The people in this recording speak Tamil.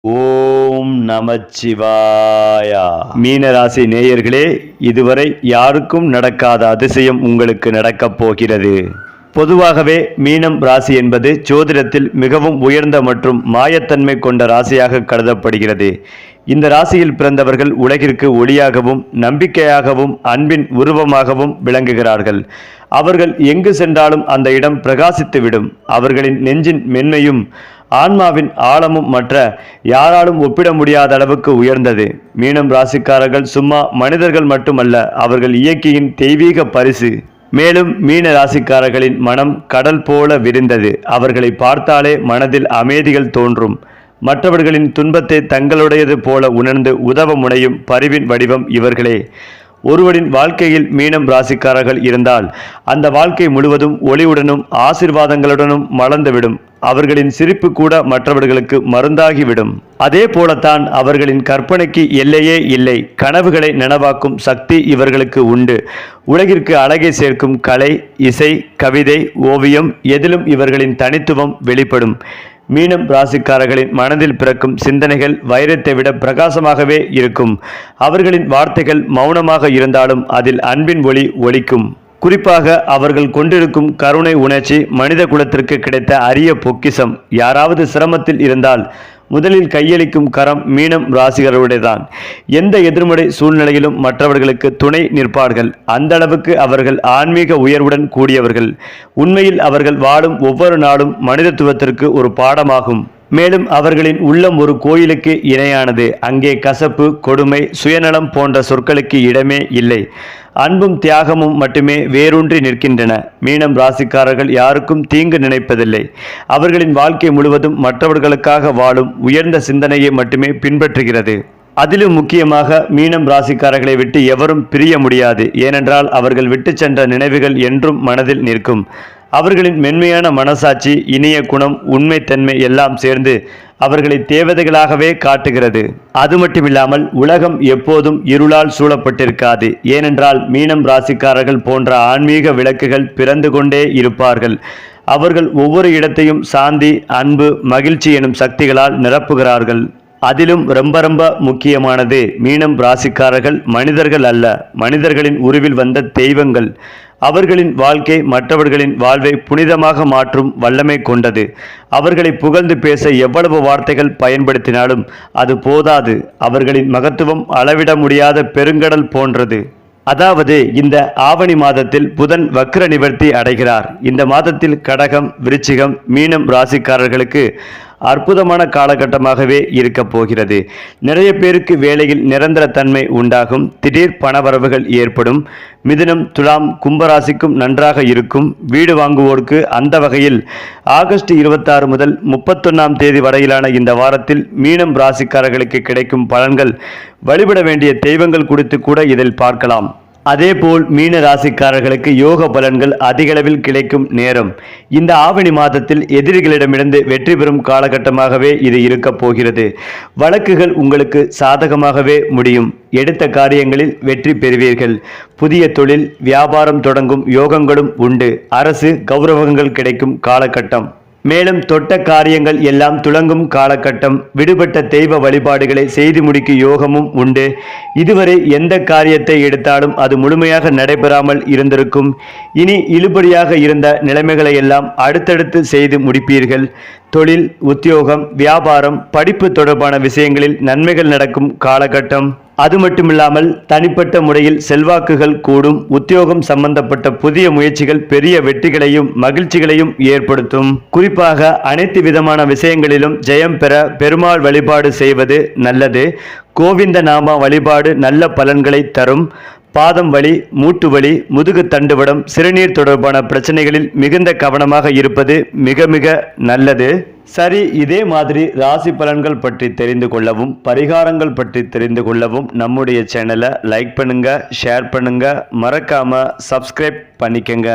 ஓம் நமச்சிவாயா. மீனராசி நேயர்களே இதுவரை யாருக்கும் நடக்காத அதிசயம் உங்களுக்கு நடக்கப் போகிறது. பொதுவாகவே மீனம் ராசி என்பது ஜோதிடத்தில் மிகவும் உயர்ந்த மற்றும் மாயத்தன்மை கொண்ட ராசியாக கருதப்படுகிறது. இந்த ராசியில் பிறந்தவர்கள் உலகிற்கு ஒளியாகவும் நம்பிக்கையாகவும் அன்பின் உருவமாகவும் விளங்குகிறார்கள். அவர்கள் எங்கு சென்றாலும் அந்த இடம் பிரகாசித்துவிடும். அவர்களின் நெஞ்சின் மென்மையும் ஆன்மாவின் ஆழமும் மற்ற யாராலும் ஒப்பிட முடியாத அளவுக்கு உயர்ந்தது. மீனம் ராசிக்காரர்கள் சும்மா மனிதர்கள் மட்டுமல்ல அவர்கள் இயக்கியின் தெய்வீக பரிசு. மேலும் மீன ராசிக்காரர்களின் மனம் கடல் போல விரிந்தது. அவர்களை பார்த்தாலே மனதில் அமைதிகள் தோன்றும். மற்றவர்களின் துன்பத்தை தங்களுடையது போல உணர்ந்து உதவ முனையும் பரிவின் வடிவம் இவர்களே. ஒருவரின் வாழ்க்கையில் மீனம் ராசிக்காரர்கள் இருந்தால் அந்த வாழ்க்கை முழுவதும் ஒளியுடனும் ஆசிர்வாதங்களுடனும் மலர்ந்துவிடும். அவர்களின் சிரிப்பு கூட மற்றவர்களுக்கு மருந்தாகிவிடும். அதே போலத்தான் அவர்களின் கற்பனைக்கு எல்லையே இல்லை. கனவுகளை நனவாக்கும் சக்தி இவர்களுக்கு உண்டு. உலகிற்கு அழகை சேர்க்கும் கலை இசை கவிதை ஓவியம் எதிலும் இவர்களின் தனித்துவம் வெளிப்படும். மீனம் ராசிக்காரர்களின் மனதில் பிறக்கும் சிந்தனைகள் வைரத்தை விட பிரகாசமாகவே இருக்கும். அவர்களின் வார்த்தைகள் மௌனமாக இருந்தாலும் அதில் அன்பின் ஒளி ஒலிக்கும். குறிப்பாக அவர்கள் கொண்டிருக்கும் கருணை உணர்ச்சி மனித குலத்திற்கு கிடைத்த அரிய பொக்கிசம். யாராவது சிரமத்தில் இருந்தால் முதலில் கையளிக்கும் கரம் மீனம் ராசிகளுடையதான் எந்த எதிர்மறை சூழ்நிலையிலும் மற்றவர்களுக்கு துணை நிற்பார்கள். அந்த அளவுக்கு அவர்கள் ஆன்மீக உயர்வுடன் கூடியவர்கள். உண்மையில் அவர்கள் வாழும் ஒவ்வொரு நாளும் மனிதத்துவத்திற்கு ஒரு பாடமாகும். மேலும் அவர்களின் உள்ளம் ஒரு கோயிலுக்கு இணையானது. அங்கே கசப்பு கொடுமை சுயநலம் போன்ற சொற்களுக்கு இடமே இல்லை. அன்பும் தியாகமும் மட்டுமே வேரூன்றி நிற்கின்றன. மீனம் ராசிக்காரர்கள் யாருக்கும் தீங்கு நினைப்பதில்லை. அவர்களின் வாழ்க்கை முழுவதும் மற்றவர்களுக்காக வாழும் உயர்ந்த சிந்தனையை மட்டுமே பின்பற்றுகிறது. அதிலும் முக்கியமாக மீனம் ராசிக்காரர்களை விட்டு எவரும் பிரிய முடியாது. ஏனென்றால் அவர்கள் விட்டு சென்ற நினைவுகள் என்றும் மனதில் நிற்கும். அவர்களின் மென்மையான மனசாட்சி இனிய குணம் உண்மைத்தன்மை எல்லாம் சேர்ந்து அவர்களை தேவதைகளாகவே காட்டுகிறது. அது மட்டுமில்லாமல் உலகம் எப்போதும் இருளால் சூழப்பட்டிருக்காது. ஏனென்றால் மீனம் ராசிக்காரர்கள் போன்ற ஆன்மீக விளக்குகள் பிறந்து கொண்டே இருப்பார்கள். அவர்கள் ஒவ்வொரு இடத்தையும் சாந்தி அன்பு மகிழ்ச்சி எனும் சக்திகளால் நிரப்புகிறார்கள். அதிலும் ரொம்ப ரொம்ப முக்கியமானது மீனம் ராசிக்காரர்கள் மனிதர்கள் அல்ல. மனிதர்களின் உருவில் வந்த தெய்வங்கள். அவர்களின் வாழ்க்கை மற்றவர்களின் வாழ்வை புனிதமாக மாற்றும் வல்லமை கொண்டது. அவர்களை புகழ்ந்து பேச எவ்வளவு வார்த்தைகள் பயன்படுத்தினாலும் அது போதாது. அவர்களின் மகத்துவம் அளவிட முடியாத பெருங்கடல் போன்றது. அதாவது இந்த ஆவணி மாதத்தில் புதன் வக்ர நிவர்த்தி அடைகிறார். இந்த மாதத்தில் கடகம் விருச்சிகம் மீனம் ராசிக்காரர்களுக்கு அற்புதமான காலகட்டமாகவே இருக்க போகிறது. நிறைய பேருக்கு வேலையில் நிரந்தர தன்மை உண்டாகும். திடீர் பணவரவுகள் ஏற்படும். மிதுனம் துலாம் கும்பராசிக்கும் நன்றாக இருக்கும். வீடு வாங்குவோருக்கு அந்த வகையில் ஆகஸ்ட் இருபத்தாறு முதல் முப்பத்தொன்னாம் தேதி வரையிலான இந்த வாரத்தில் மீனம் ராசிக்காரர்களுக்கு கிடைக்கும் பலன்கள் வழிபட வேண்டிய தெய்வங்கள் குறித்து கூட இதில் பார்க்கலாம். அதேபோல் மீன ராசிக்காரர்களுக்கு யோக பலன்கள் அதிகளவில் கிடைக்கும் நேரம். இந்த ஆவணி மாதத்தில் எதிரிகளிடமிருந்து வெற்றி பெறும் காலகட்டமாகவே இது இருக்கப் போகிறது. வழக்குகள் உங்களுக்கு சாதகமாகவே முடியும். எடுத்த காரியங்களில் வெற்றி பெறுவீர்கள். புதிய தொழில் வியாபாரம் தொடங்கும் யோகங்களும் உண்டு. அரசு கௌரவங்கள் கிடைக்கும் காலகட்டம். மேலும் தொட்ட காரியங்கள் எல்லாம் துளங்கும் காலகட்டம் விடுபட்ட தெய்வ வழிபாடுகளை செய்து முடிக்கும் யோகமும் உண்டு. இதுவரை எந்த காரியத்தை எடுத்தாலும் அது முழுமையாக நடைபெறாமல் இருந்திருக்கும். இனி இழுபடியாக இருந்த நிலைமைகளை எல்லாம் அடுத்தடுத்து செய்து முடிப்பீர்கள். தொழில் உத்தியோகம் வியாபாரம் படிப்பு தொடர்பான விஷயங்களில் நன்மைகள் நடக்கும் காலகட்டம். அது மட்டுமில்லாமல் தனிப்பட்ட முறையில் செல்வாக்குகள் கூடும் உத்தியோகம் சம்பந்தப்பட்ட புதிய முயற்சிகள் பெரிய வெற்றிகளையும் மகிழ்ச்சிகளையும் ஏற்படுத்தும். குறிப்பாக அனைத்து விதமான விஷயங்களிலும் ஜெயம் பெற பெருமாள் வழிபாடு செய்வது நல்லது. கோவிந்த நாம வழிபாடு நல்ல பலன்களை தரும். பாதம் வலி மூட்டு வலி முதுகு தண்டுவடம் சிறுநீர் தொடர்பான பிரச்சனைகளில் மிகுந்த கவனமாக இருப்பது மிக மிக நல்லது. சரி இதே மாதிரி ராசி பலன்கள் பற்றி தெரிந்து கொள்ளவும் பரிகாரங்கள் பற்றி தெரிந்து கொள்ளவும் நம்முடைய சேனலை லைக் பண்ணுங்கள் ஷேர் பண்ணுங்கள் மறக்காமல் சப்ஸ்கிரைப் பண்ணிக்கங்க.